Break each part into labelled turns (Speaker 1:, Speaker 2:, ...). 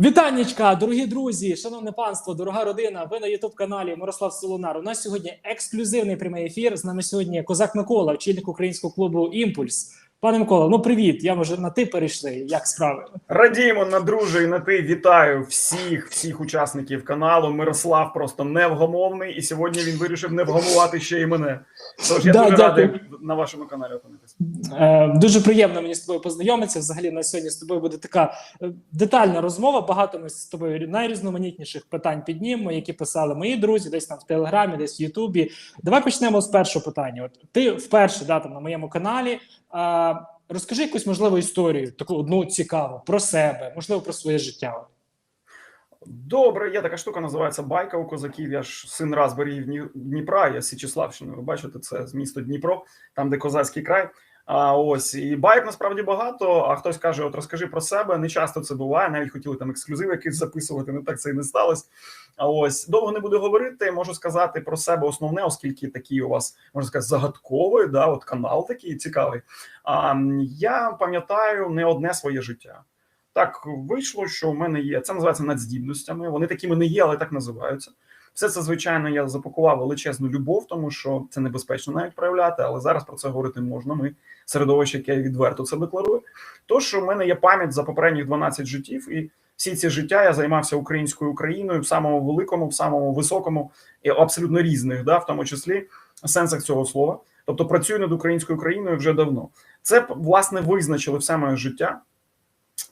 Speaker 1: Вітаннячка, дорогі друзі, шановне панство, дорога родина. Ви на Ютуб каналі Мирослав Солонар. У нас сьогодні ексклюзивний прямий ефір. З нами сьогодні козак Микола, очільник українського клубу Імпульс. Пане Микола, ну привіт. Я може на ти перейшли. Як справи?
Speaker 2: Радіємо на друже і на ти. Вітаю всіх, всіх учасників каналу. Мирослав просто невгомовний, і сьогодні він вирішив не вгамувати ще і мене. Тож я
Speaker 1: Да,
Speaker 2: дуже
Speaker 1: дякую.
Speaker 2: радий на вашому каналі опинитися.
Speaker 1: Е, дуже приємно мені з тобою познайомитися. Взагалі на сьогодні з тобою буде така е, детальна розмова. Багато ми з тобою найрізноманітніших питань піднімемо, які писали мої друзі, десь там в телеграмі, десь в Ютубі. Давай почнемо з першого питання. От ти вперше да, там, на моєму каналі. Е, розкажи якусь можливу історію, таку одну цікаву про себе, можливо, про своє життя.
Speaker 2: Добре, є така штука, називається байка у козаків. Я ж син Разберігів Дніпра, я з Січеславщини. Ви бачите, це з міста Дніпро, там де козацький край. А ось і байк насправді багато. А хтось каже: От розкажи про себе. Не часто це буває. Навіть хотіли там ексклюзив якийсь записувати. Не так це і не сталося. А ось довго не буду говорити. Можу сказати про себе основне, оскільки такий у вас можна сказати загадковий, да, от канал такий цікавий. А я пам'ятаю не одне своє життя. Так вийшло, що в мене є це називається надздібностями. Вони такими не є, але так називаються. Все це, звичайно, я запакував величезну любов, тому що це небезпечно навіть проявляти, але зараз про це говорити можна. Ми середовище, яке відверто це декларує. Тож у мене є пам'ять за попередніх 12 життів, і всі ці життя я займався українською Україною в самому великому, в самому високому і абсолютно різних, да, в тому числі сенсах цього слова. Тобто працюю над українською країною вже давно. Це власне визначили все моє життя.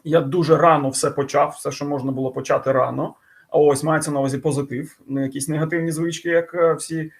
Speaker 2: Я дуже рано все почав, все, що можна було почати рано. А ось мається на увазі позитив, не якісь негативні звички, як е, всі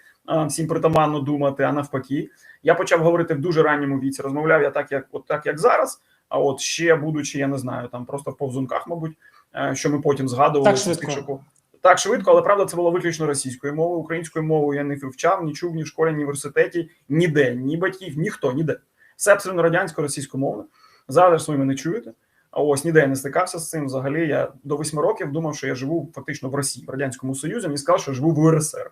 Speaker 2: всім притаманно думати, а навпаки. Я почав говорити в дуже ранньому віці. Розмовляв я так, як от так, як зараз. А от ще будучи, я не знаю, там просто в повзунках, мабуть, е, що ми потім згадували.
Speaker 1: Так швидко.
Speaker 2: Так швидко, але правда, це було виключно російською мовою. Українською мовою я не вивчав, ні чув ні в школі, ні в університеті, ніде, ні батьків, ніхто, ніде. Все абсолютно радянсько російськомовне. Зараз ви мене чуєте. А ось ніде я не стикався з цим. Взагалі, я до восьми років думав, що я живу фактично в Росії, в радянському союзі. Мені сказали, що я живу в УРСР.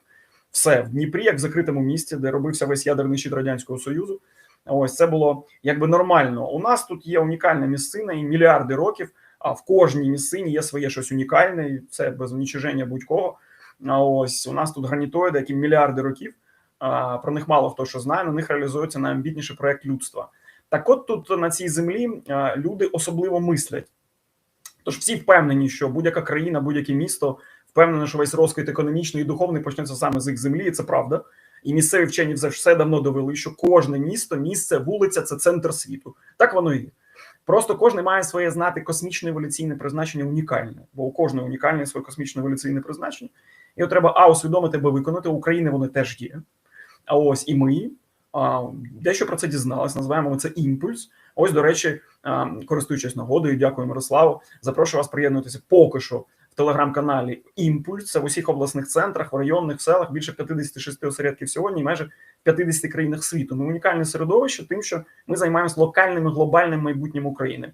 Speaker 2: Все в Дніпрі, як в закритому місті, де робився весь ядерний щит радянського союзу. Ось це було якби нормально. У нас тут є унікальна місцина і мільярди років. А в кожній місцині є своє щось унікальне, і це без унічиження будь-кого. А ось у нас тут гранітоїди, які мільярди років. А, про них мало хто що знає. На них реалізується найамбітніший проект людства. Так, от тут на цій землі люди особливо мислять. Тож всі впевнені, що будь-яка країна, будь-яке місто впевнене, що весь розквіт економічний і духовний почнеться саме з їх землі, і це правда. І місцеві вчені вже все давно довели, що кожне місто, місце, вулиця це центр світу. Так воно і є. Просто кожен має своє знати космічне еволюційне призначення унікальне, бо у кожного унікальне своє космічне еволюційне призначення. Його треба а усвідомити, бо виконати. України вони теж є. А ось і ми а, дещо про це дізналися. Називаємо це імпульс. Ось, до речі, а, користуючись нагодою, дякую Мирославу. Запрошую вас приєднуватися поки що телеграм-каналі Імпульс. В усіх обласних центрах, в районних в селах більше 56 осередків сьогодні, і майже в 50 країнах світу. Ми унікальне середовище, тим, що ми займаємося локальним і глобальним майбутнім України.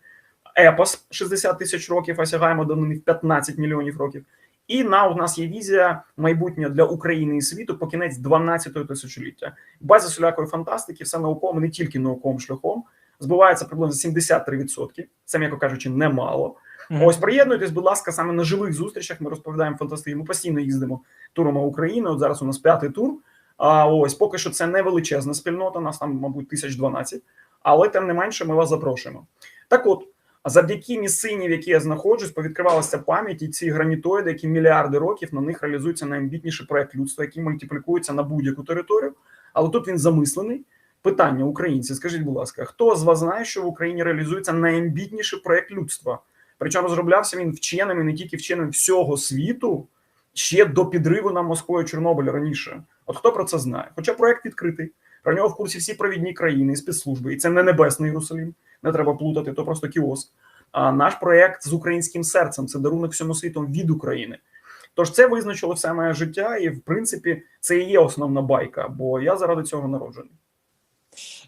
Speaker 2: Епос 60 тисяч років, а сягаємо до них 15 мільйонів років. І на у нас є візія майбутнє для України і світу по кінець 12-го тисячоліття. База всілякої фантастики, все науково, не тільки науковим шляхом. Збувається приблизно 73%. Це, м'яко кажучи, немало.
Speaker 1: Мгм.
Speaker 2: Ось приєднуйтесь, будь ласка, саме на живих зустрічах. Ми розповідаємо фантастику. Ми постійно їздимо турами України. От зараз у нас п'ятий тур. А ось поки що це не величезна спільнота, нас там, мабуть, тисяч 12, але тим не менше ми вас запрошуємо. Так от, завдяки місцині, в якій я знаходжусь, повідкривалася пам'ять і ці гранітоїди, які мільярди років на них реалізується найамбітніший проект людства, який мультиплікується на будь-яку територію. Але тут він замислений. Питання українці, скажіть, будь ласка, хто з вас знає, що в Україні реалізується найамбітніший проект людства? Причому розроблявся він вченим і не тільки вченим всього світу ще до підриву на Москвою Чорнобиля раніше. От хто про це знає? Хоча проект відкритий, про нього в курсі всі провідні країни спецслужби, і це не небесний Єрусалим, не треба плутати, то просто кіоск. А наш проект з українським серцем це дарунок всьому світу від України. Тож це визначило все моє життя, і в принципі це і є основна байка, бо я заради цього народжений.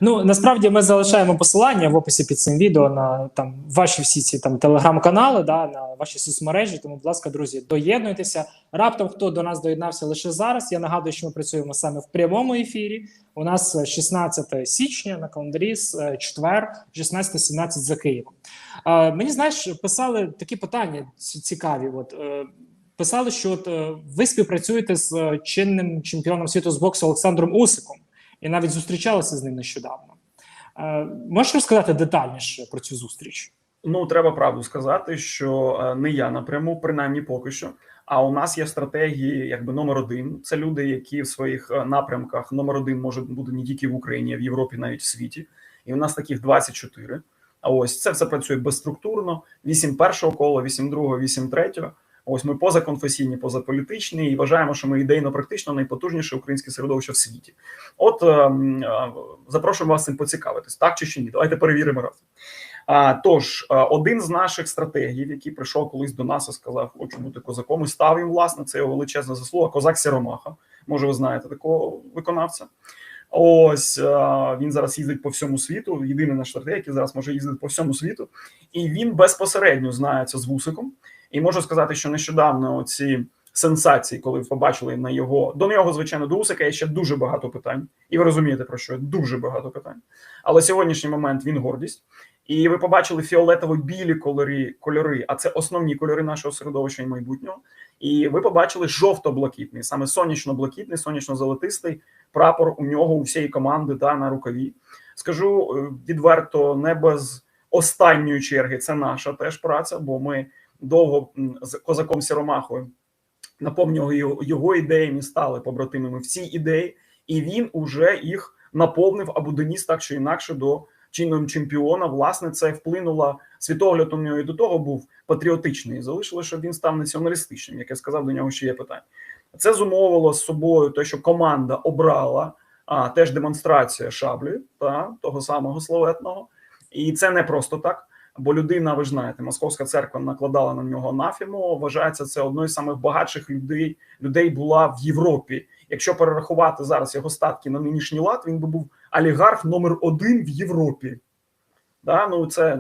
Speaker 1: Ну насправді ми залишаємо посилання в описі під цим відео на там ваші всі ці там телеграм-канали, да на ваші соцмережі. Тому, будь ласка, друзі, доєднуйтеся. Раптом хто до нас доєднався лише зараз. Я нагадую, що ми працюємо саме в прямому ефірі. У нас е, 16 січня на календарі з е, четвер, 16-17 за Києвом. А, мені знаєш, писали такі питання цікаві. От е, писали, що от, е, ви співпрацюєте з е, чинним чемпіоном світу з боксу Олександром Усиком, і навіть зустрічалися з ним нещодавно. Е, можеш розказати детальніше про цю зустріч?
Speaker 2: Ну, треба правду сказати, що е, не я напряму, принаймні поки що. А у нас є стратегії, якби номер один. Це люди, які в своїх е, напрямках номер один може бути не тільки в Україні, а в Європі, навіть в світі. І у нас таких 24. А ось це все працює безструктурно. 8 першого кола, 8 другого, 8 третього. Ось ми позаконфесійні, позаполітичні і вважаємо, що ми ідейно практично найпотужніше українське середовище в світі. От е, е, запрошуємо вас цим поцікавитись, так чи ще ні? Давайте перевіримо разом. А, тож, а, один з наших стратегів, який прийшов колись до нас і сказав, хочу бути козаком, і став їм, власне, це його величезна заслуга. Козак Сіромаха. Може, ви знаєте такого виконавця. Ось а, він зараз їздить по всьому світу. Єдиний наш стратег, який зараз може їздити по всьому світу, і він безпосередньо знається з вусиком. І можу сказати, що нещодавно ці сенсації, коли побачили на його до нього, звичайно, до Усика є ще дуже багато питань, і ви розумієте про що дуже багато питань. Але сьогоднішній момент він гордість. І ви побачили фіолетово-білі кольори, кольори, а це основні кольори нашого середовища і майбутнього. І ви побачили жовто-блакитний, саме сонячно-блакитний, сонячно-золотистий прапор у нього у всієї команди та на рукаві. Скажу е, відверто, не без останньої черги. Це наша теж праця, бо ми довго з козаком Сіромахою наповнювали його, ідеями, стали побратимами в цій ідеї, і він уже їх наповнив або доніс так чи інакше до чинного чемпіона. Власне, це вплинуло світогляд у нього і до того був патріотичний. Залишило, щоб він став націоналістичним. Як я сказав, до нього ще є питання. Це зумовило з собою те, що команда обрала а, теж демонстрація шаблі та того самого славетного, і це не просто так. Бо людина, ви ж знаєте, Московська церква накладала на нього анафему. Вважається це одною з самих багатших людей людей була в Європі. Якщо перерахувати зараз його статки на нинішній лад, він би був олігарх номер один в Європі. Да? Ну це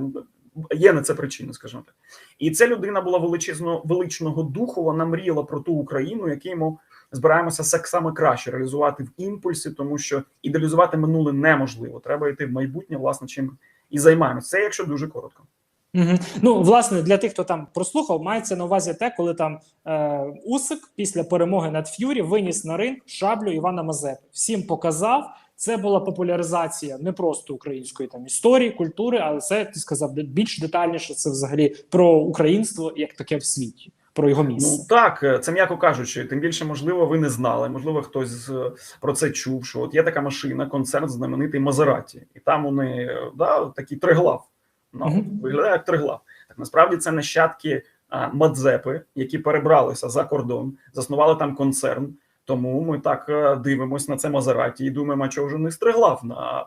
Speaker 2: є на це причина, скажімо так. І ця людина була величезно величного духу. Вона мріяла про ту Україну, яку ми збираємося саме краще реалізувати в імпульсі, тому що ідеалізувати минуле неможливо. Треба йти в майбутнє, власне, чим і займаємося. Це якщо дуже коротко.
Speaker 1: Угу. Ну, власне, для тих, хто там прослухав, мається на увазі те, коли там е, Усик після перемоги над Ф'юрі виніс на ринг шаблю Івана Мазепи. Всім показав. Це була популяризація не просто української там історії, культури, але це ти сказав більш детальніше. Це взагалі про українство як таке в світі, про його місце.
Speaker 2: Ну так, е, це м'яко кажучи. Тим більше, можливо, ви не знали. Можливо, хтось з- про це чув. Що от є така машина, концерт знаменитий Мазераті, і там вони е, да, такий триглав. Ну,
Speaker 1: Мгм.
Speaker 2: виглядає як триглав. Так насправді це нащадки а, Мадзепи, які перебралися за кордон, заснували там концерн. Тому ми так е, дивимося на це Мазераті і думаємо, а чого вже не стриглав на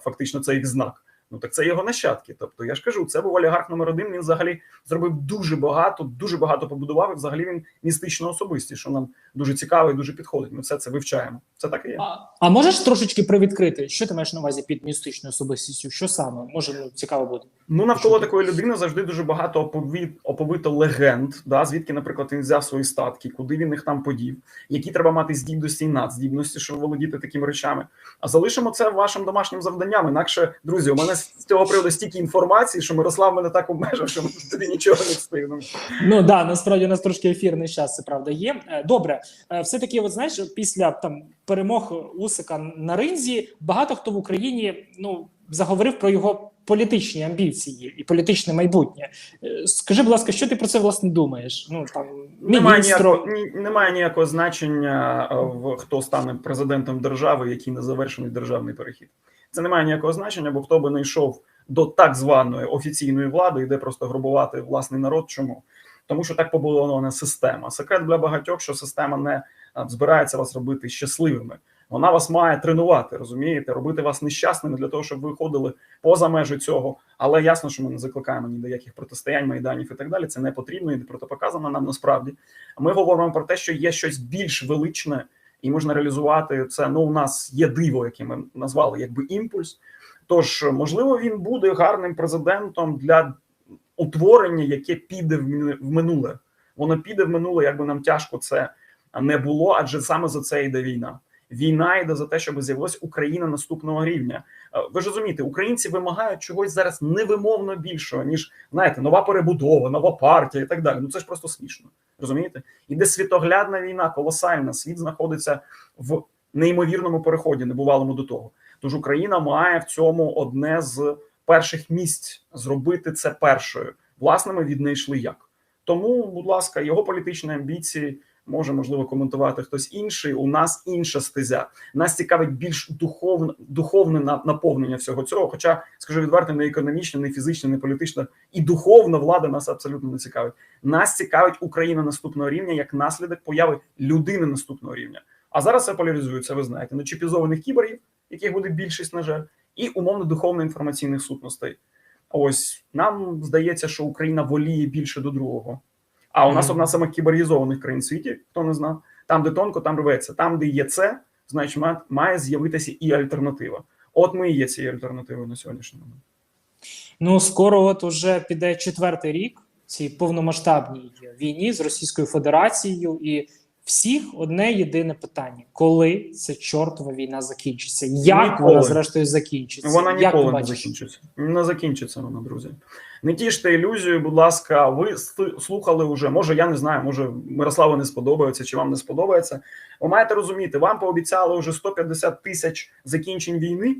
Speaker 2: фактично це їх знак. Ну так це його нащадки. Тобто, я ж кажу, це був олігарх номер один. Він взагалі зробив дуже багато, дуже багато побудував. І взагалі він містична особистість, що нам дуже цікаво і дуже підходить. Ми все це вивчаємо. Це так і є.
Speaker 1: А, а можеш трошечки привідкрити, що ти маєш на увазі під містичною особистістю? Що саме може ну, цікаво буде?
Speaker 2: Ну навколо такої людини завжди дуже багато оповід, оповито легенд. Да, звідки, наприклад, він взяв свої статки, куди він їх там подів, які треба мати здібності і надздібності, щоб володіти такими речами. А залишимо це вашим домашнім завданням. Інакше, друзі, у мене з цього приводу стільки інформації, що Мирослав мене так обмежив, що ми тобі нічого не встигнемо.
Speaker 1: Ну да, насправді у нас трошки ефірний час, це правда є. Е, Добре, Е, все таки, от знаєш, після там перемог Усика на ринзі, багато хто в Україні ну заговорив про його політичні амбіції і політичне майбутнє. Е, Скажи, будь ласка, що ти про це власне думаєш? Ну там
Speaker 2: Немає ніякого, немає ніякого значення е, в хто стане президентом держави, який не завершений державний перехід. Це не має ніякого значення, бо хто би не йшов до так званої офіційної влади, йде просто грабувати власний народ. Чому? Тому що так побудована система. Секрет для багатьох, що система не е, збирається вас робити щасливими. Вона вас має тренувати, розумієте, робити вас нещасними для того, щоб ви ходили поза межі цього. Але ясно, що ми не закликаємо ні до яких протистоянь, майданів і так далі. Це не потрібно і протипоказано нам насправді. Ми говоримо про те, що є щось більш величне, і можна реалізувати це. Ну, у нас є диво, яке ми назвали якби імпульс. Тож, можливо, він буде гарним президентом для утворення, яке піде в минуле. Воно піде в минуле, якби нам тяжко це не було, адже саме за це йде війна. Війна йде за те, щоб з'явилась Україна наступного рівня. Е, Ви ж розумієте, українці вимагають чогось зараз невимовно більшого, ніж знаєте, нова перебудова, нова партія і так далі. Ну це ж просто смішно. Розумієте? Іде світоглядна війна, колосальна. Світ знаходиться в неймовірному переході, небувалому до того. Тож Україна має в цьому одне з перших місць зробити це першою. Власне, ми віднайшли як. Тому, будь ласка, його політичні амбіції може можливо коментувати хтось інший. У нас інша стезя. Нас цікавить більш духовне, духовне на- наповнення всього цього. Хоча, скажу відверто, не економічне, не фізичне, не політичне і духовна влада нас абсолютно не цікавить. Нас цікавить Україна наступного рівня як наслідок появи людини наступного рівня. А зараз це поляризується, ви знаєте, на чіпізованих кіборгів, яких буде більшість, на жаль, і умовно духовно-інформаційних сутностей. Ось нам здається, що Україна воліє більше до другого. А у нас одна з самих країн в світі, хто не знав. Там, де тонко, там рветься. Там, де є це, значить, має з'явитися і альтернатива. От ми і є цією альтернативою на сьогоднішній момент.
Speaker 1: Ну скоро, от уже піде четвертий рік цій повномасштабній війні з Російською Федерацією, і всіх одне єдине питання: коли ця чортова війна закінчиться? Як
Speaker 2: Ніколи.
Speaker 1: вона зрештою закінчиться?
Speaker 2: Вона ніколи не закінчиться. Не закінчиться вона, друзі. Не тіште ілюзію, будь ласка, ви слухали вже. Може, я не знаю, може Мирославу не сподобається чи вам не сподобається. Ви маєте розуміти, вам пообіцяли вже 150 тисяч закінчень війни,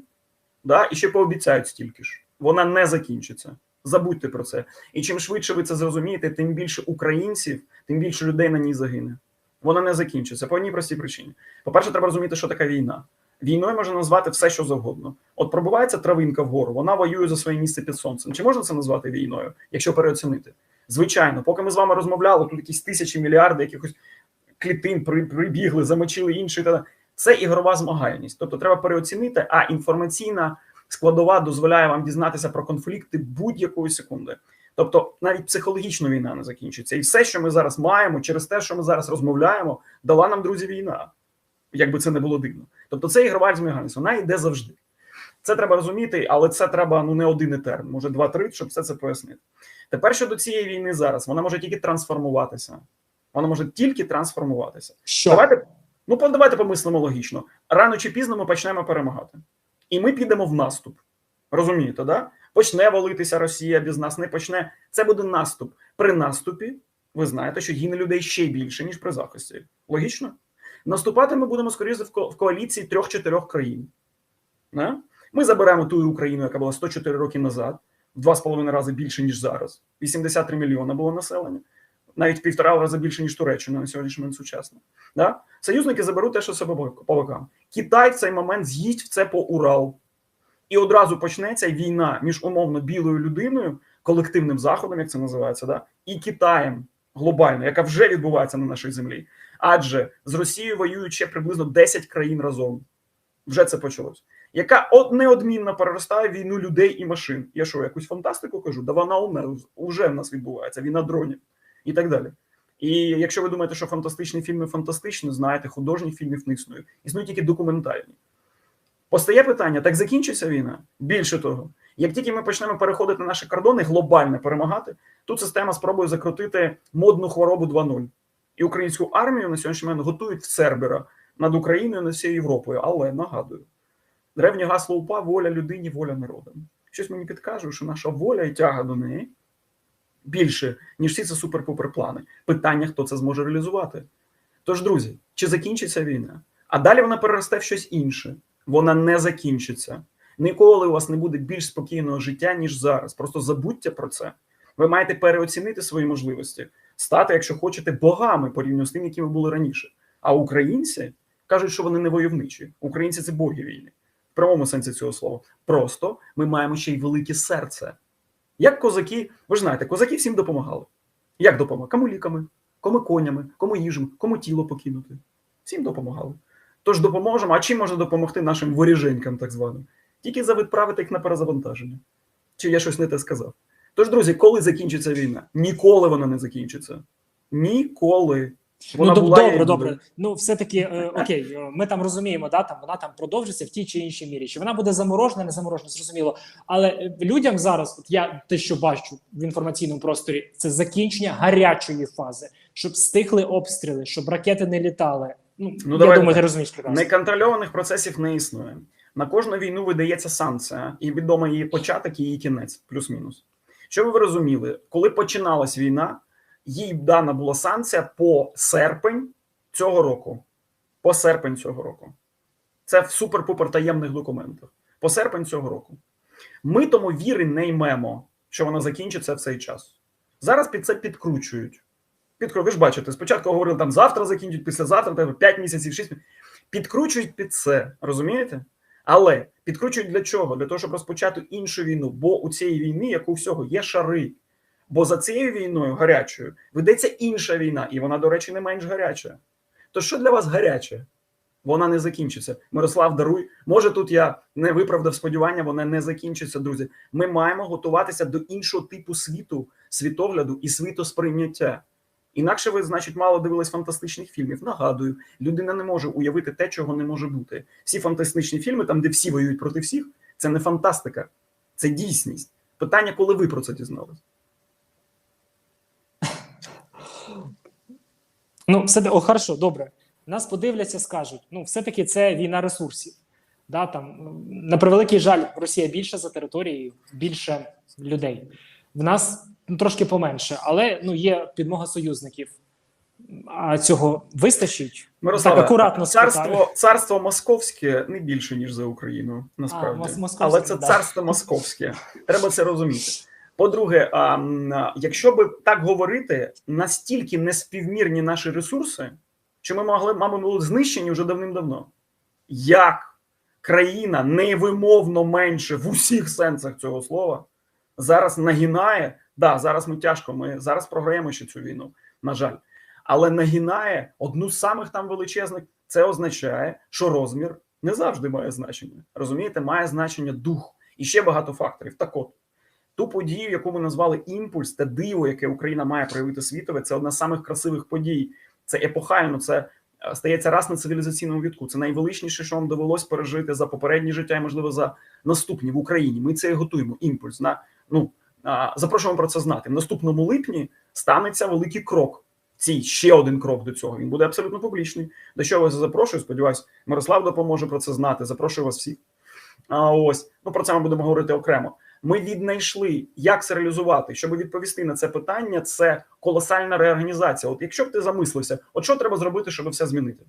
Speaker 2: да, і ще пообіцяють стільки ж. Вона не закінчиться. Забудьте про це. І чим швидше ви це зрозумієте, тим більше українців, тим більше людей на ній загине. Вона не закінчиться по одній простій причині. По-перше, треба розуміти, що таке війна. Війною можна назвати все, що завгодно. От пробивається травинка вгору, вона воює за своє місце під сонцем. Чи можна це назвати війною, якщо переоцінити? Звичайно, поки ми з вами розмовляли, тут якісь тисячі мільярди якихось клітин прибігли, замочили інші. Та це ігрова змагальність. Тобто треба переоцінити, а інформаційна складова дозволяє вам дізнатися про конфлікти будь-якої секунди. Тобто навіть психологічно війна не закінчиться. І все, що ми зараз маємо, через те, що ми зараз розмовляємо, дала нам друзі війна. Як би це не було дивно. Тобто це ігрова змагальність, вона йде завжди. Це треба розуміти, але це треба ну не один етер, може два-три, щоб все це пояснити. Тепер щодо цієї війни зараз, вона може тільки трансформуватися. Вона може тільки трансформуватися.
Speaker 1: Що?
Speaker 2: Давайте, ну давайте помислимо логічно. Рано чи пізно ми почнемо перемагати. І ми підемо в наступ. Розумієте, да? Почне валитися Росія без нас, не почне. Це буде наступ. При наступі ви знаєте, що гине людей ще більше, ніж при захисті. Логічно? Наступати ми будемо скоріше в коаліції трьох-чотирьох країн. Не? Ми заберемо ту Україну, яка була 104 роки назад, в два з половиною рази більше, ніж зараз. 83 мільйони було населення, навіть півтора рази більше, ніж Туреччина на сьогоднішній момент сучасна. Да? Союзники заберуть те, що себе по бокам. Китай в цей момент з'їсть в це по Урал. І одразу почнеться війна між умовно білою людиною, колективним заходом, як це називається, да? і Китаєм глобально, яка вже відбувається на нашій землі. Адже з Росією воюють ще приблизно 10 країн разом. Вже це почалось. Яка неодмінно переростає війну людей і машин. Я що, якусь фантастику кажу? Да вона у нас вже в нас відбувається, війна дронів і так далі. І якщо ви думаєте, що фантастичні фільми фантастичні, знаєте, художніх фільмів не існує. Існують тільки документальні. Постає питання: так закінчиться війна? Більше того, як тільки ми почнемо переходити на наші кордони, глобально перемагати, тут система спробує закрутити модну хворобу 2.0. І українську армію на сьогоднішній момент готують в Цербера над Україною над всією Європою. Але нагадую, древнє гасло УПА воля людині, воля народам. Щось мені підкаже, що наша воля і тяга до неї більше, ніж всі це супер-пупер. Питання, хто це зможе реалізувати. Тож, друзі, чи закінчиться війна? А далі вона переросте в щось інше. Вона не закінчиться. Ніколи у вас не буде більш спокійного життя, ніж зараз. Просто забудьте про це. Ви маєте переоцінити свої можливості, стати, якщо хочете, богами порівняно з тим, якими були раніше. А українці кажуть, що вони не войовничі. Українці це боги війни. В прямому сенсі цього слова. Просто ми маємо ще й велике серце. Як козаки, ви ж знаєте, козаки всім допомагали. Як допомагали? Кому ліками, кому конями, кому їжем, кому тіло покинути. Всім допомагали. Тож допоможемо. А чим можна допомогти нашим воріженькам, так званим? Тільки за відправити їх на перезавантаження. Чи я щось не те сказав? Тож, друзі, коли закінчиться війна? Ніколи вона не закінчиться. Ніколи. Вона
Speaker 1: ну,
Speaker 2: була,
Speaker 1: добре, добре. Ну, все-таки е, окей, е, ми там розуміємо, да, там вона там продовжиться в тій чи іншій мірі. Чи вона буде заморожена, не заморожена, зрозуміло. Але е, людям зараз, от я те, що бачу в інформаційному просторі, це закінчення гарячої фази, щоб стихли обстріли, щоб ракети не літали. Ну,
Speaker 2: Ну,
Speaker 1: я
Speaker 2: давай
Speaker 1: думаю, ти розумієш прекрасно.
Speaker 2: Неконтрольованих процесів не існує. На кожну війну видається санкція, і відомо її початок і її кінець, плюс-мінус. Щоб ви розуміли, коли починалась війна, їй дана була санкція по серпень цього року. По серпень цього року. Це в супер-пупер таємних документах. По серпень цього року. Ми тому віри не ймемо, що вона закінчиться в цей час. Зараз під це підкручують. Підкру... Ви ж бачите, спочатку говорили там завтра закінчать, післязавтра, 5 місяців, 6 місяців. Підкручують під це, розумієте? Але підкручують для чого? Для того, щоб розпочати іншу війну. Бо у цієї війни, як у всього, є шари. Бо за цією війною гарячою ведеться інша війна, і вона, до речі, не менш гаряча. То що для вас гаряче? Вона не закінчиться. Мирослав, даруй. Може, тут я не виправдав сподівання, вона не закінчиться, друзі. Ми маємо готуватися до іншого типу світу, світогляду і світосприйняття. Інакше ви, значить, мало дивились фантастичних фільмів. Нагадую, людина не може уявити те, чого не може бути. Всі фантастичні фільми, там, де всі воюють проти всіх, це не фантастика, це дійсність. Питання, коли ви про це дізнались?
Speaker 1: Ну, все о, хорошо, добре. Нас подивляться, скажуть: ну, все-таки це війна ресурсів. Да, там, на превеликий жаль, Росія більше за територією, більше людей. В нас ну, трошки поменше, але ну, є підмога союзників. А цього вистачить?
Speaker 2: Мирославе,
Speaker 1: так акуратно спитаю.
Speaker 2: царство, царство московське не більше, ніж за Україну, насправді.
Speaker 1: А,
Speaker 2: Але це
Speaker 1: да.
Speaker 2: царство московське. Треба це розуміти. По-друге, а, якщо би так говорити, настільки неспівмірні наші ресурси, що ми могли, мабуть, були знищені вже давним-давно. Як країна невимовно менше в усіх сенсах цього слова зараз нагинає. Да, зараз ми тяжко, ми зараз програємо ще цю війну, на жаль. Але нагинає одну з самих там величезних. Це означає, що розмір не завжди має значення. Розумієте, має значення дух і ще багато факторів. Так от, ту подію, яку ми назвали імпульс та диво, яке Україна має проявити світове, це одна з самих красивих подій. Це епохально, це е, стається раз на цивілізаційному вітку. Це найвеличніше, що вам довелось пережити за попереднє життя і, можливо, за наступні в Україні. Ми це і готуємо. Імпульс. На ну запрошуємо про це знати. В наступному липні станеться великий крок. Цій ще один крок до цього. Він буде абсолютно публічний. До чого я вас запрошую? Сподіваюсь, Мирослав допоможе про це знати. Запрошую вас всіх. А ось ну про це ми будемо говорити окремо. Ми віднайшли, як це реалізувати, щоб відповісти на це питання. Це колосальна реорганізація. От якщо б ти замислився, от що треба зробити, щоб все змінити?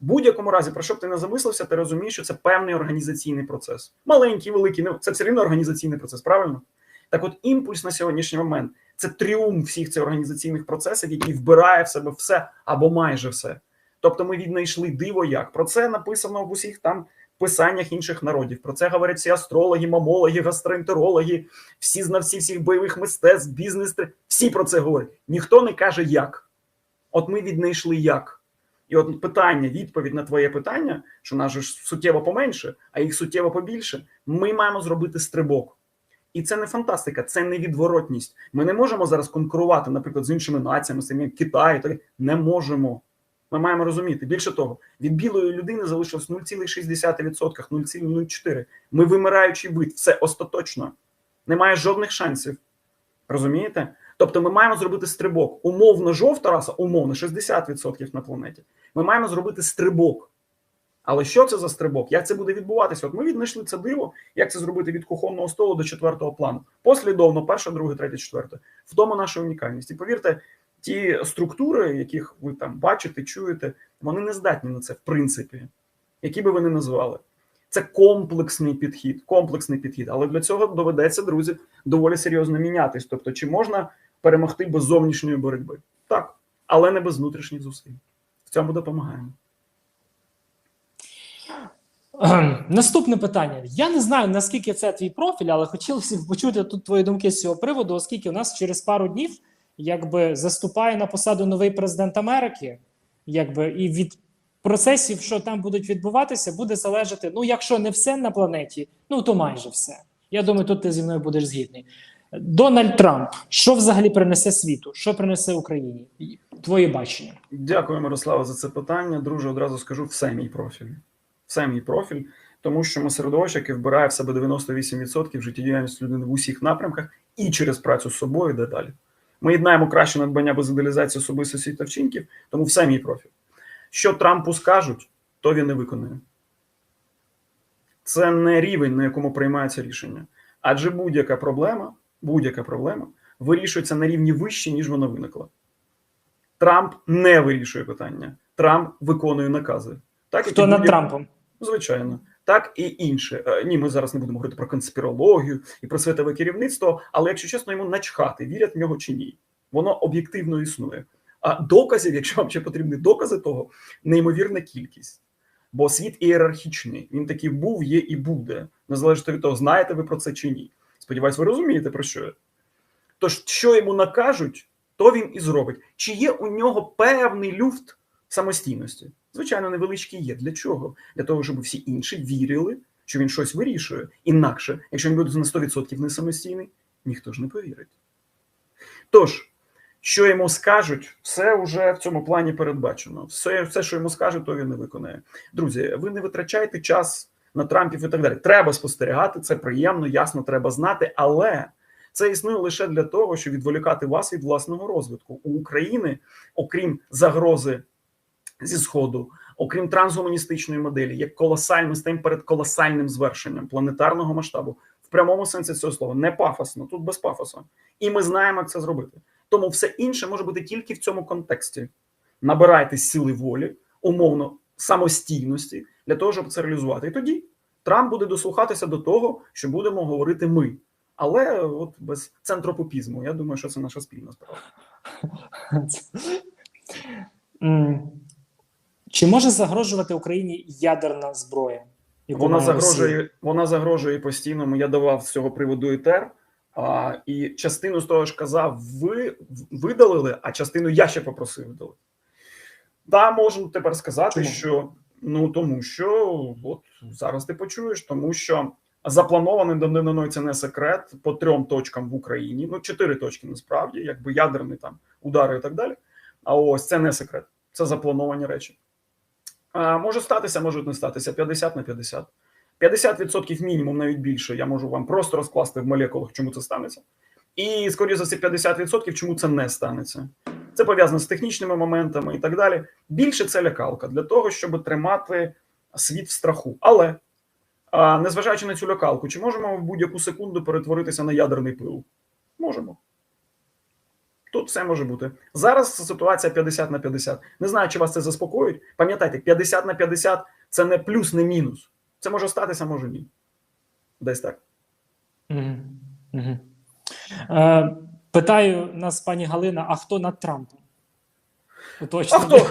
Speaker 2: В будь-якому разі, про що б ти не замислився, ти розумієш, що це певний організаційний процес. Маленький, великий, ну це все рівно організаційний процес, правильно? Так, от імпульс на сьогоднішній момент це тріумф всіх цих організаційних процесів, який вбирає в себе все або майже все. Тобто, ми віднайшли диво як про це написано в усіх там писаннях інших народів. Про це говорять всі астрологи, мамологи, гастроентерологи, всі знавці всіх бойових мистецтв, бізнес. Всі про це говорять. Ніхто не каже як. От ми віднайшли як. І от питання, відповідь на твоє питання, що нас ж суттєво поменше, а їх суттєво побільше. Ми маємо зробити стрибок. І це не фантастика, це невідворотність. Ми не можемо зараз конкурувати, наприклад, з іншими націями, тим, Китай. Так не можемо. Ми маємо розуміти. Більше того, від білої людини залишилось 0,6%, 0,04%. Ми вимираючий вид, все остаточно. Немає жодних шансів. Розумієте? Тобто, ми маємо зробити стрибок. Умовно жовта раса, умовно 60% на планеті. Ми маємо зробити стрибок. Але що це за стрибок? Як це буде відбуватися? От ми віднайшли це диво, як це зробити від кухонного столу до четвертого плану. Послідовно, перше, друге, третє, четверте. В тому наша унікальність. І повірте, ті структури, яких ви там бачите, чуєте, вони не здатні на це, в принципі, які би ви не назвали. Це комплексний підхід, комплексний підхід. Але для цього доведеться, друзі, доволі серйозно мінятись. Тобто, чи можна перемогти без зовнішньої боротьби? Так, але не без внутрішніх зусиль. В цьому допомагаємо.
Speaker 1: Наступне питання. Я не знаю, наскільки це твій профіль, але хотілося б почути тут твої думки з цього приводу, оскільки у нас через пару днів якби заступає на посаду новий президент Америки, якби і від процесів, що там будуть відбуватися, буде залежати. Ну, якщо не все на планеті, ну то майже все. Я думаю, тут ти зі мною будеш згідний. Дональд Трамп, що взагалі принесе світу? Що принесе Україні? Твоє бачення?
Speaker 2: Дякую, Мирослава, за це питання. Друже, одразу скажу все мій профіль. Все мій профіль, тому що ми середовище, яке вбирає в себе 98% життєдіяльності людини в усіх напрямках і через працю з собою йде далі. Ми єднаємо краще надбання без ідеалізації особистості та вчинків, тому все мій профіль. Що Трампу скажуть, то він не виконує. Це не рівень, на якому приймається рішення. Адже будь-яка проблема, будь-яка проблема вирішується на рівні вище, ніж вона виникла. Трамп не вирішує питання. Трамп виконує накази. Так,
Speaker 1: Хто над Трампом?
Speaker 2: Звичайно, так і інше. Е, Ні, ми зараз не будемо говорити про конспірологію і про світове керівництво, але якщо чесно, йому начхати, вірять в нього чи ні. Воно об'єктивно існує. А доказів, якщо вам ще потрібні докази того, неймовірна кількість. Бо світ ієрархічний. Він такий був, є і буде. Незалежно від того, знаєте ви про це чи ні. Сподіваюсь, ви розумієте про що. Тож, що йому накажуть, то він і зробить. Чи є у нього певний люфт самостійності? Звичайно, невеличкий є. Для чого? Для того, щоб всі інші вірили, що він щось вирішує. Інакше, якщо він буде на 100% не самостійний, ніхто ж не повірить. Тож, що йому скажуть, все вже в цьому плані передбачено. Все, все, що йому скажуть, то він не виконає. Друзі, ви не витрачайте час на Трампів і так далі. Треба спостерігати, це приємно, ясно, треба знати, але це існує лише для того, щоб відволікати вас від власного розвитку. У України, окрім загрози зі сходу, окрім трансгуманістичної моделі, є колосальним з перед колосальним звершенням планетарного масштабу в прямому сенсі цього слова, не пафосно, тут без пафосу. І ми знаємо, як це зробити. Тому все інше може бути тільки в цьому контексті. Набирайтесь сили волі, умовно самостійності для того, щоб це реалізувати. І тоді Трамп буде дослухатися до того, що будемо говорити ми. Але от без центропопізму. Я думаю, що це наша спільна справа.
Speaker 1: Чи може загрожувати Україні ядерна зброя? яку
Speaker 2: Вона загрожує, вона загрожує постійно. Я давав з цього приводу етер. А, і частину з того ж казав, ви видалили, а частину я ще попросив видалити. Да, можу тепер сказати,
Speaker 1: Чому?
Speaker 2: що ну тому що от зараз ти почуєш, тому що запланований давниною це не секрет по трьом точкам в Україні. Ну, чотири точки насправді, якби ядерні там удари і так далі. А ось це не секрет, це заплановані речі. Може статися, може не статися 50 на 50. 50% мінімум, навіть більше. Я можу вам просто розкласти в молекулах, чому це станеться. І, скоріше за все, 50% чому це не станеться. Це пов'язано з технічними моментами і так далі. Більше це лякалка для того, щоб тримати світ в страху. Але, незважаючи на цю лякалку, чи можемо ми в будь-яку секунду перетворитися на ядерний пил? Можемо. Тут все може бути. Зараз ситуація 50 на 50. Не знаю, чи вас це заспокоїть. Пам'ятайте, 50 на 50 це не плюс, не мінус. Це може статися, може ні. Десь так.
Speaker 1: Е, питаю нас пані Галина: а хто над Трампом? Уточнення.
Speaker 2: А хто?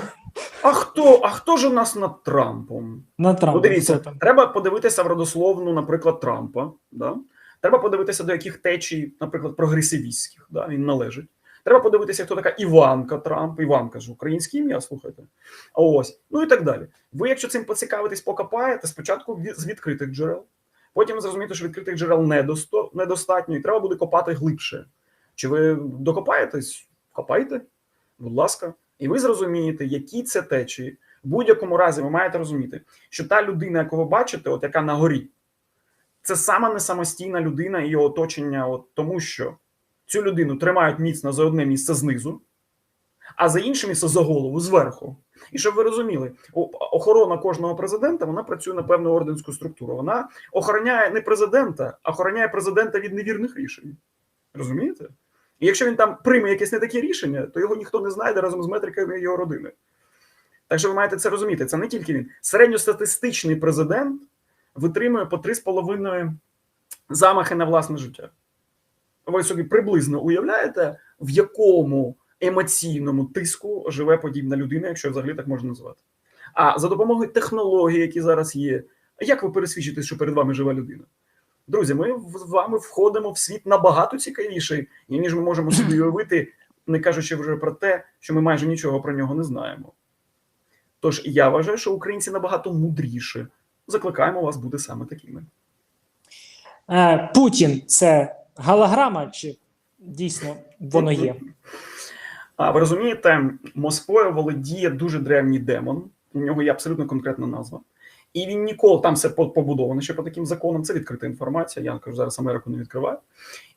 Speaker 2: А хто? А хто ж у нас над Трампом?
Speaker 1: Над Трампом.
Speaker 2: Ну, дивіться, треба подивитися в родословну, наприклад, Трампа. Да? Треба подивитися, до яких течій, наприклад, прогресивістських да, він належить. Треба подивитися, хто така Іванка Трамп. Іванка ж українське ім'я, слухайте. А ось, ну і так далі. Ви, якщо цим поцікавитесь, покопаєте спочатку з відкритих джерел, потім зрозумієте, що відкритих джерел недосто, недостатньо, і треба буде копати глибше. Чи ви докопаєтесь? Копайте, будь ласка, і ви зрозумієте, які це течії. В будь-якому разі ви маєте розуміти, що та людина, яку ви бачите, от яка на горі, це сама не самостійна людина і його оточення, от тому що цю людину тримають міцно за одне місце знизу, а за інше місце за голову зверху. І щоб ви розуміли, охорона кожного президента вона працює на певну орденську структуру. Вона охороняє не президента, а охороняє президента від невірних рішень. Розумієте? І якщо він там прийме якесь не таке рішення, то його ніхто не знайде разом з метриками його родини. Так що ви маєте це розуміти. Це не тільки він. Середньостатистичний президент витримує по 3,5 замахи на власне життя. Ви собі приблизно уявляєте, в якому емоційному тиску живе подібна людина, якщо взагалі так можна назвати. А за допомогою технологій, які зараз є, як ви пересвідчите, що перед вами жива людина? Друзі, ми з вами входимо в світ набагато цікавіший, ніж ми можемо собі уявити, не кажучи вже про те, що ми майже нічого про нього не знаємо. Тож я вважаю, що українці набагато мудріші. Закликаємо вас бути саме такими.
Speaker 1: Е, Путін це галаграма, чи дійсно воно є?
Speaker 2: А ви розумієте, Москвою володіє дуже древній демон. У нього є абсолютно конкретна назва. І він ніколи там все побудовано ще по таким законам. Це відкрита інформація. Я кажу, зараз Америку не відкриваю.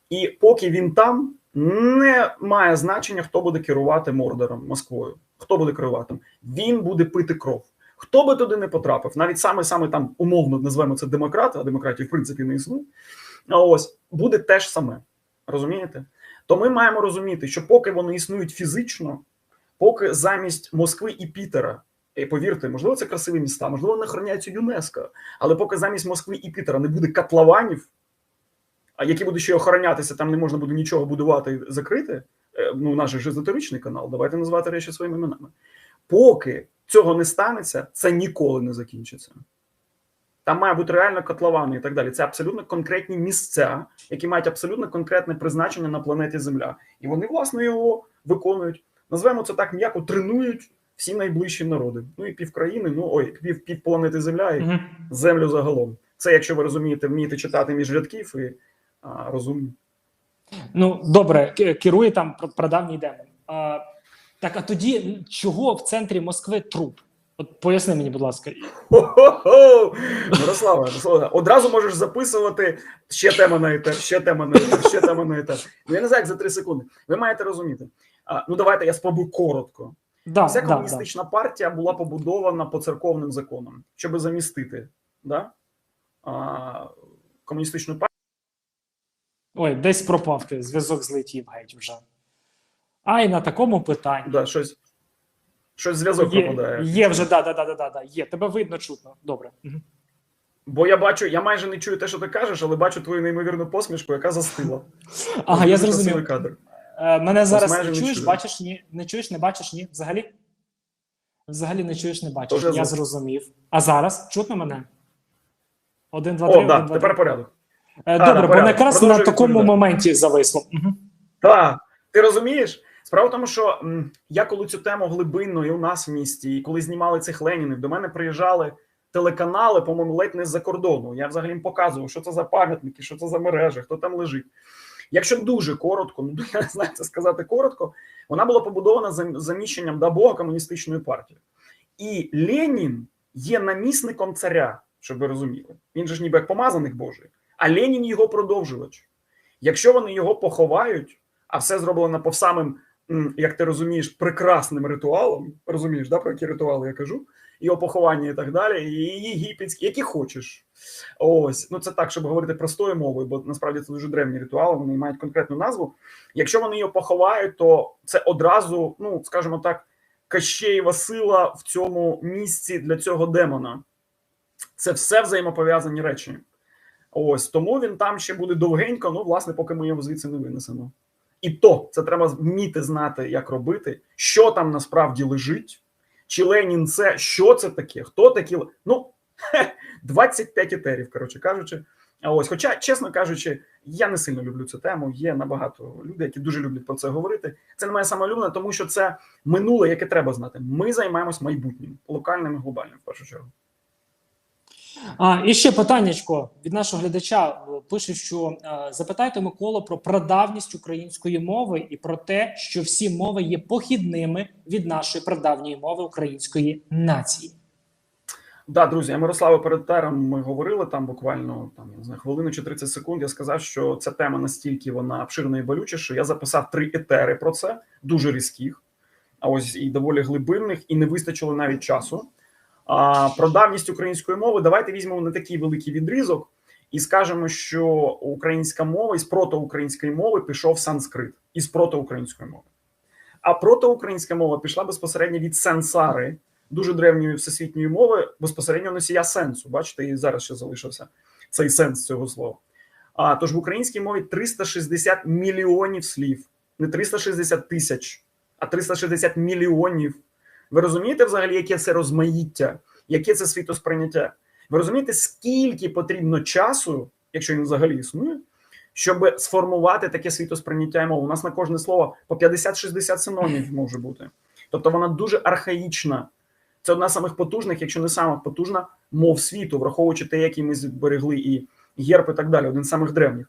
Speaker 2: І поки він там, Не має значення, хто буде керувати Мордором Москвою. Хто буде керувати? Він буде пити кров. Хто би туди не потрапив, навіть саме саме там умовно називаємо це демократи, а демократії в принципі не існує. А ось буде те ж саме. Розумієте? То ми маємо розуміти, що поки вони існують фізично, поки замість Москви і Пітера, і повірте, можливо, це красиві міста, можливо, вони охороняються ЮНЕСКО, але поки замість Москви і Пітера не буде котлованів, які будуть ще охоронятися, там не можна буде нічого будувати закрити. е, Ну, наш же езотеричний канал, давайте називати речі своїми іменами. Поки цього не станеться, це ніколи не закінчиться. Там має бути реально котловани і так далі. Це абсолютно конкретні місця, які мають абсолютно конкретне призначення на планеті Земля. І вони, власне, його виконують. Назвемо це так м'яко, тренують всі найближчі народи. Ну і півкраїни, ну ой, пів, пів планети Земля і
Speaker 1: Мгм.
Speaker 2: землю загалом. Це, якщо ви розумієте, вмієте читати між рядків і а, розумні.
Speaker 1: Ну, добре, керує там пр- прадавній демон. А, так, а тоді чого в центрі Москви труп? От поясни мені, будь ласка.
Speaker 2: Хо-хо-хо! Мирослава, Мирослава, одразу можеш записувати ще тема на етер, ще тема на етер, ще тема на етер. Ну я не знаю, як за три секунди. Ви маєте розуміти. А, ну давайте я спробую коротко.
Speaker 1: Да,
Speaker 2: Вся
Speaker 1: да, да.
Speaker 2: комуністична партія була побудована по церковним законам, щоб замістити да? а, комуністичну партію.
Speaker 1: Ой, десь пропав ти, зв'язок злетів геть вже. А, і на такому питанні.
Speaker 2: Да, щось, щось зв'язок
Speaker 1: Є,
Speaker 2: пропадає.
Speaker 1: є вже, да, да, да, да, да, да, є. Тебе видно, чутно. Добре.
Speaker 2: Бо я бачу, я майже не чую те, що ти кажеш, але бачу твою неймовірну посмішку, яка застила.
Speaker 1: Ага, я зрозумів.
Speaker 2: кадр.
Speaker 1: Е, мене зараз не чуєш,
Speaker 2: чую.
Speaker 1: бачиш, ні. Не чуєш, не бачиш, ні. Взагалі? Взагалі не чуєш, не бачиш.
Speaker 2: Тоже
Speaker 1: Я зрозумів. А зараз чутно мене? Один, два,
Speaker 2: О,
Speaker 1: три,
Speaker 2: да,
Speaker 1: один, два,
Speaker 2: тепер порядок.
Speaker 1: Е,
Speaker 2: да,
Speaker 1: Добре, бо якраз на такому
Speaker 2: відповідати.
Speaker 1: моменті зависло.
Speaker 2: Так, ти розумієш? Справа в тому, що я коли цю тему глибинно і у нас в місті, і коли знімали цих Ленінів, до мене приїжджали телеканали, по-моєму, ледь не з-за кордону. Я взагалі показував, що це за пам'ятники, що це за мережі, хто там лежить. Якщо дуже коротко, ну я не знаю це сказати коротко, вона була побудована за заміщенням да Бога комуністичної партії. І Ленін є намісником царя, щоб ви розуміли. Він же ж ніби як помазаник Божий, а Ленін його продовжувач. Якщо вони його поховають, а все зроблено по самим, як ти розумієш, прекрасним ритуалам, розумієш, да, про які ритуали я кажу, його поховання і так далі, і єгипетські, які хочеш. Ось, ну це так, щоб говорити простою мовою, бо насправді це дуже древні ритуали, вони мають конкретну назву. Якщо вони його поховають, то це одразу, ну скажімо так, Кащеєва сила в цьому місці для цього демона. Це все взаємопов'язані речі. Ось тому він там ще буде довгенько, ну, власне, поки ми його звідси не винесемо. І то це треба вміти знати, як робити, що там насправді лежить, чи Ленін це, що це таке, хто такі. Ну, хе, 25 етерів, коротше кажучи. А ось, хоча, чесно кажучи, я не сильно люблю цю тему. Є набагато людей, які дуже люблять про це говорити. Це не моє саме улюблене, тому що це минуле, яке треба знати. Ми займаємось майбутнім, локальним і глобальним, в першу чергу.
Speaker 1: А, і ще питаннячко від нашого глядача е, пише, що е, запитайте Миколу про прадавність української мови і про те, що всі мови є похідними від нашої прадавньої мови української нації.
Speaker 2: Да, друзі, я Мирослава перед тером ми говорили там буквально там не знаю, хвилину чи 30 секунд. Я сказав, що ця тема настільки вона обширна і болюча, що я записав три етери про це, дуже різких, а ось і доволі глибинних, і не вистачило навіть часу. Про давність української мови давайте візьмемо не такий великий відрізок і скажемо, що українська мова із протоукраїнської мови пішов санскрит із протоукраїнської мови. А протоукраїнська мова пішла безпосередньо від сенсари, дуже древньої всесвітньої мови, безпосередньо носія сенсу. Бачите, і зараз ще залишився цей сенс цього слова. А тож в українській мові 360 мільйонів слів, не 360 тисяч, а 360 мільйонів. Ви розумієте взагалі, яке це розмаїття, яке це світосприйняття? Ви розумієте, скільки потрібно часу, якщо він взагалі існує, щоб сформувати таке світосприйняття і мову? У нас на кожне слово по 50-60 синонімів може бути. Тобто вона дуже архаїчна. Це одна з самих потужних, якщо не сама потужна, мов світу, враховуючи те, які ми зберегли і герб і так далі, один з самих древніх.